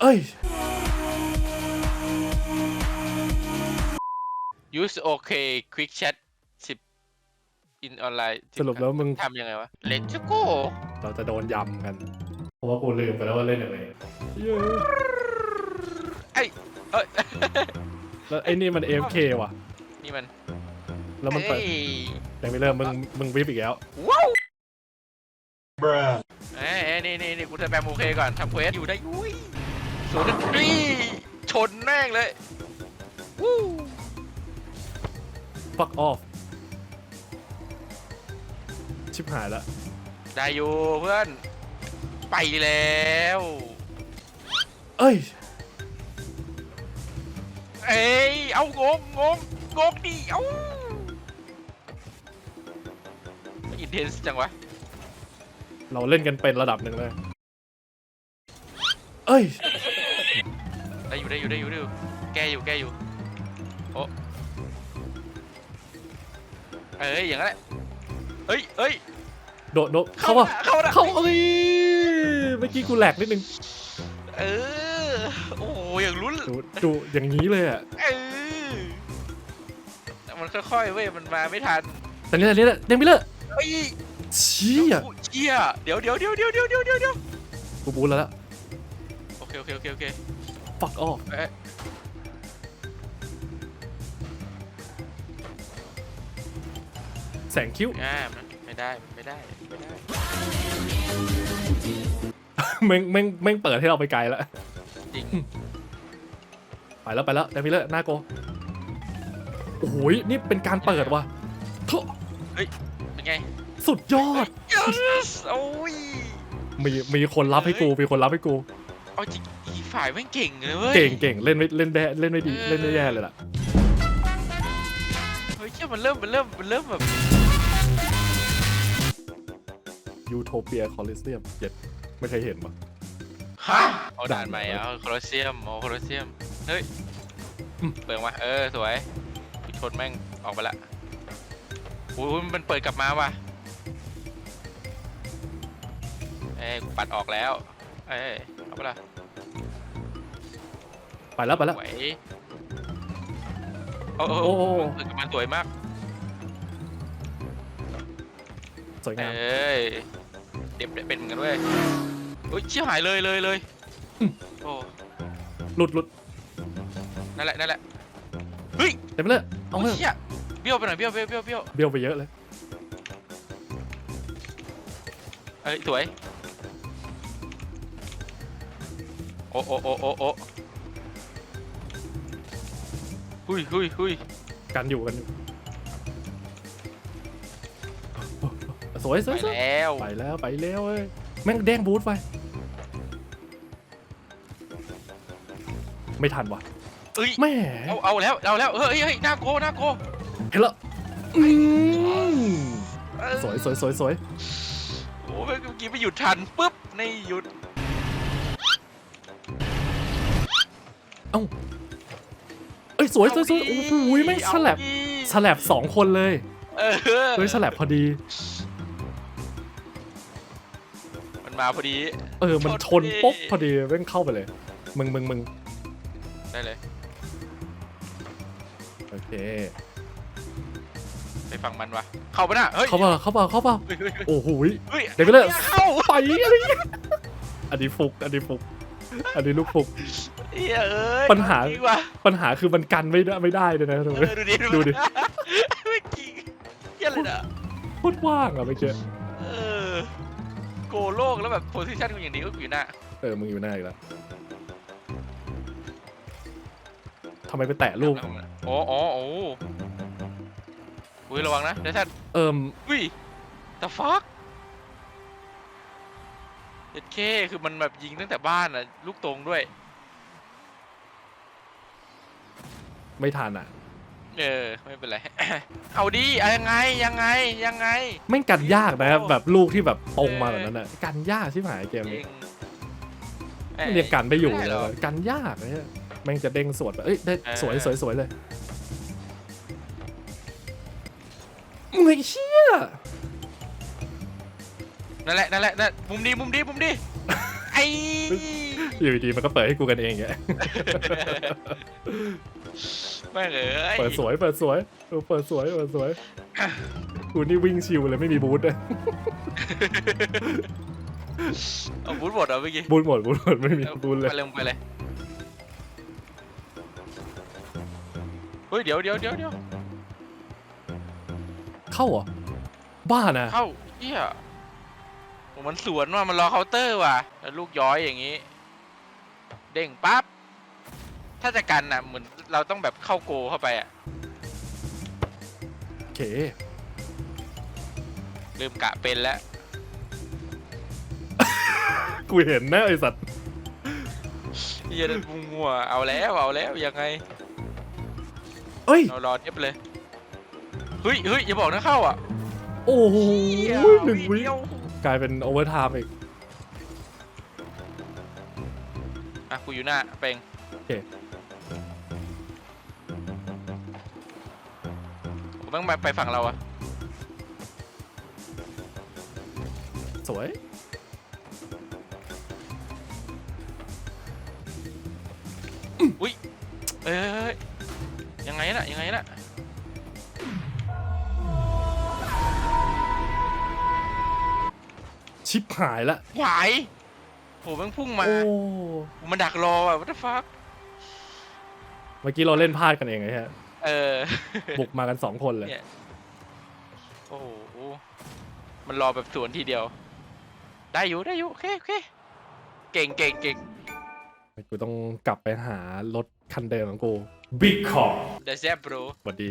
เอ้ย use OK quick chat 10 in online สรุปแล้วมึง ทำยังไงวะ let's go เราจะโดนยำกัน เพราะว่ากูลืมไปแล้วว่าเล่นยังไงเย้ยไอ้เอ้ย แล้วไอ้นี่มัน AFK ว่ะ นี่มันแล้วมันเปิดอ้ยยังไม่เริ่มมึงมึงวิปอีกแล้ว ว้าวเอ้ยเอ้ยนี่นี่นี่กูจะแปมโอเคก่อนทำเควสอยู่ได้ยุ้ย ศูนย์ดรีชนแม่งเลยวู้ fuck off ชิบหายแล้วได้อยู่เพื่อน ไปแล้ว เอ้ย เอ้ย เอางงงงงงดิเอ้าอินเทนส์จังวะ เราเล่นกันเป็นระดับหนึ่งเลย เอ้ย ได้อยู่ได้อยู่ได้อยู่ได้อยู่แก้อยู่แก้อยู่โอ้เอ้ยอย่างนั้นแหละเอ้ยเอ้ย โดดโดดเข้าวะเข้าน่ะ เข้าเอ้ยเมื่อกี้กูแหลกนิดนึงเออโอ้ยอย่างลุ้นจูจูอย่างนี้เลยอะเออมันค่อยๆเว้ยมันมาไม่ทันแต่นี่แหละนี่แหละเด้งไปเลยเฮ้ยชี้อะเชี่ยเดี๋ยวเดี๋ยวเดี๋ยวเดี๋ยวเดี๋ยวเดี๋ยวเดี๋ยวกูบูนแล้วละโอเคโอเคโอเคโอเค fuck off เอ๊ะแสงคิ้ว อ่ามันไม่ได้มันไม่ได้ไม่ได้ แม่งแม่งแม่งเปิดให้เราไปไกลแล้วจริง ไปแล้วไปแล้วเดมิเลอร์หน้าโกโอ้โหยนี่เป็นการเปิดว่ะโถ่เป็นไง สุดยอด yes โอ้ย มีมีคนรับให้กูมีคนรับให้กู เอาจริงอีฝ่ายแม่งเก่งเลยเว้ย เก่งเก่งเล่นไม่เล่นแย่เล่นไม่ดีเออเล่นไม่แย่เลยล่ะเฮ้ยเชื่อมันเริ่มมันเริ่มมันเริ่มแบบยูโทเปียคอลิเซียมเจ็ดไม่เคยเห็นปะฮะเอาด่านใหม่เหรอาโคลอสเซียมเอาโคลอสเซียม เฮ้ยอืมเปิดมา เออ สวยกูชนแม่งออกไปละโอ้ยมันเปิดกลับมาว่ะเอ้ยกูปัดออกแล้ว เอ้ยเอาไปละ ไปแล้วไปแล้วไหวโอ้โหโอ้โหเปิดกลับมาสวยมาก สวยเองาม้ยเด็บเป็นเหมือนกันเว้ยเฮ้ยเชี่ยหายเลยเลยเลยอืม โอ้หลุดหลุดนั่นแหละนั่นแหละเฮ้ยเดมิเลอร์เอาโอ้เถยอะเชี่ยเบี้ยวไปหน่อยเบี้ยวเบี้ยวเบี้ยวเบี้ยวเบี้ยวไปเยอะเลย เอ้ยสวยโอ้โอ้โอ้โอ้โอ้ หุยหุยหุยกันอยู่กันอยู่สวยสไปวยสวยแล้วไปแล้วไปแล้วเว้ยแม่งแดงบูทไป ไม่ทันว่ะเอ้ยแม่เอาเอาแล้วเอาแล้วเฮ้ยเฮ้ยหน้าโกหน้าโกเห็นแล้วอืมเอ้ยสวยสวยสวยสวยโอ้เมื่อกี้ไปหยุดทันปุ๊บนี่หยุดเอ้ ยสวยสวยสวยโอ้โหแม่งฉลับเอาดิฉลับสองคนเลยเออเฮ้ยฉลับพอดี มันมาพอดี เออมันชชนนดิปุ๊บพอดีแม่งเข้าไปเลย มึงมึงมึงได้เลยโอเคไปฟังมันวะเข้าไปะน่ะเฮ้ยเข้าเปล่าเข้าเปล่าเข้าเปล่าเฮ้ยเฮ้ยเฮ้ยโอ้โหยเฮ้ยเดี๋ยวไปเลยเข้าไปอะไรเงี้ยอันนี้ฟุกอันนี้ฟุก อันนี้ลูกฟุกเฮ้ยเอ้ยปัญหา จริงว่ะปัญหาคือมันกันไม่ได้ไม่ได้เลยนะทุกเอคนอดูดิดูดิไม่จริงเหี้ยอะไรนะโคตรว่างอะเมื่อกี้เออโกโลกแล้วแบบโพซิชันกูอย่างนี้ก็อยู่หน้าเออมึงอยู่หน้าอีกแล้วทำไมไปแตะลูกอ๋ออ๋อโอ้อุ้ยระวังนะเดี๋ยวท่านเอิม อุ้ย the fuck เจ็ดเคคือมันแบบยิงตั้งแต่บ้านอะ ลูกตรงด้วย ไม่ทันอะเออ ไม่เป็นไร เอาดิเอายังไงยังไงยังไง แม่งกันยากนะโอ้แบบลูกที่แบบตรงมาแบบนั้นอะกันยากชิบหายเกมจรินี้งมันเรียกกันไม่อยู่ด้เลหรยกันยากเลยแม่งจะเด้งสวดแบบเอ้ยได้เออสวยสวยสวยเลยมึงไอ้เชี่ย นั่นแหละนั่นแหละนั่นมุมดีมุมดีมุมดีไออ้อยู่ดีๆมันก็เปิดให้กูกันเองแกแม่งเอ้ยเปิดสวยเปิดสวยเออเปิดสวยเปิดสวยกูนี่วิ่งชิวเลยไม่มีบูทเลยเอาบูทหมดเหรอเมื่อกี้บูทหมดบูทหมดไม่มีบูทเลยไปเลยไปเลยเฮ้ยเดี๋ยวเดี๋ยวเดี๋ยวเดี๋ยวเข้าเหรอบ้านะเข้าเฮีย โอ้มันสวนว่ะมันรอเคาน์เตอร์ว่ะแล้วลูกย้อยอย่างงี้ เด้งปั๊บ ถ้าจะกันอะเหมือนเราต้องแบบเข้าโกเข้าไปอะโอเคลืมกะเป็นแล้ว กูเห็นนะไอสัตว์เฮียนั่นมัวๆเอาแล้วเอาแล้วยังไงเอ้ย เรารอเทียบเลยเฮ้ยเฮ้ยอย่าบอกนะเข้าอะ โอ้โหเหี้ยหนึ่งวิเดียว กลายเป็นโอเวอร์ไทม์อีก อะกูอยู่หน้าเปงโอเค ผมต้องมาไปฝั่งเราอะสวยเอ้ยเอ้ยเอ้ยยังไงน่ะยังไงน่ะ ชิบหายละหายโหมันพุ่งมา โอ้มันดักรออะ what the fuck เมื่อกี้เราเล่นพลาดกันเองไงฮะเออ บุกมากันสองคนเลยโอ้โห มันรอแบบสวนทีเดียว ได้อยู่ได้อยู่โอเคโอเค เก่งเก่งเก่งกูต้องกลับไปหารถคันเดิมของกู big กคอร์ได้แซ่บโบสวัสดี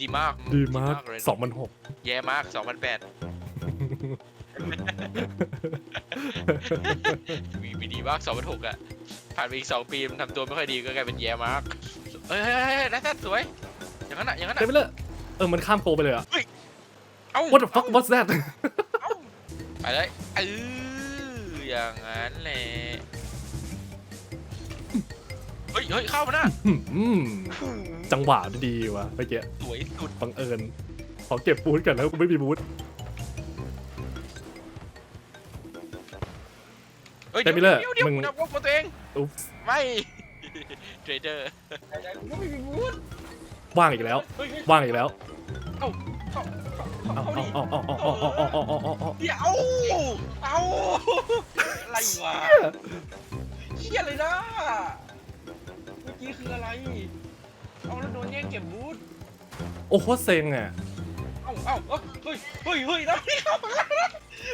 ดีมากดีมากสองพันหกแย่มากสองพันแปด มีไปดีมากสองพันหกอะ ผ่านไปอีกสองปีมันทำตัวไม่ค่อยดีก็กลายเป็นแย่มากเฮ้ยเฮ้ยเฮ้ยนั่สวย อย่างนั้นอะ อย่างนั้นอะ เต็มไปเลยเออ มันข้ามโคไปเลยอะ เอ้า what the fuck what's that ไปเลยเอออย่างนั้นแหละ เฮ้ยเฮ้ยเข้ามาหน้าจังหวะดีว่ะเมื่อกี้สวยสุด บังเอิญ ขอเก็บบูทกันแล้วกูไม่มีบูท เฮ้ยแต่เดี๋ยวมิลเลอร์เดี๋ยวเดี๋ยวมึง กูนับวงตัวเองอุ๊บไม่ เทรดเดอร์กูไม่มีบูธว่างอีกแล้ว เฮ้ยเฮ้ยว่างอีกแล้วเข้าเข้าเอาเข้าดิเอาเอาเอาเอาเอาเอาเอาเอาเอาเอาเดี๋ยวเอาเอาอะไรวะเชี่ยเลยนะเมื่อกี้คืออะไรเอาแล้วโดนแย่งเก็บบูธโอ้โคตรเซ็งอะเอาเอาเอาเฮ้ยเฮ้ยเฮ้ยแล้วไม่เข้าฝั่งเรา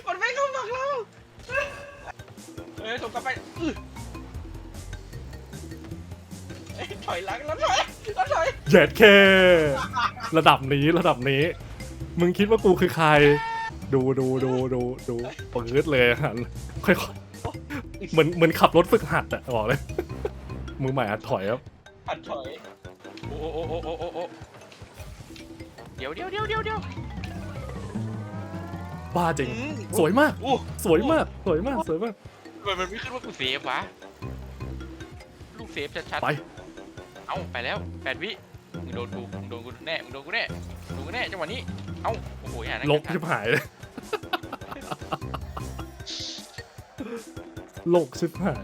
มันไม่เข้าฝั่งเราเฮ้ยส่งกลับไปอื้อเอ้ยถอยหลังแล้วถอยแล้วถอยเหย็ดเค ระดับนี้ระดับนี้ มึงคิดว่ากูคือใคร ดูดูดูดูดูปื๊ดเลยหันค่อยๆเหมือนเหมือนขับรถฝึกหัดอะบอกเลย มือใหม่หัดถอยครับอัดถอยโอ้โอ้โอ้โอ้โอ้โอ้เดี๋ยวเดี๋ยวเดี๋ยวเดี๋ยวเดี๋ยวบ้าจริง อืมสวยมากโอ้สวยมาก สวยมาก สวยมากทำ ไมมันไม่ขึ้นว่ากูเซฟวะ ลูกเซฟชัดไปๆเอ้าไปแล้วแปดวิ มึงโดนกู มึงโดนกูแน่ มึงโดนกูแน่มึงโดนกูแน่จังหวะนี้ เอ้าโอ้โหอย่านะลกชิบหายเลยโลกชิบหาย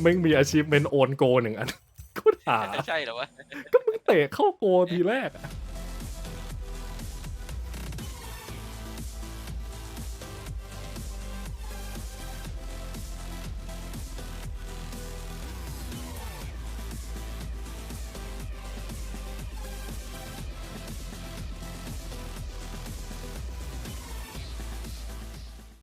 แม่งมีอาชีพเมนโอนโกหนึ่งอันก็ถาใช่เหรอวะ ก็มึงเตะเข้าโกทีแรกอะ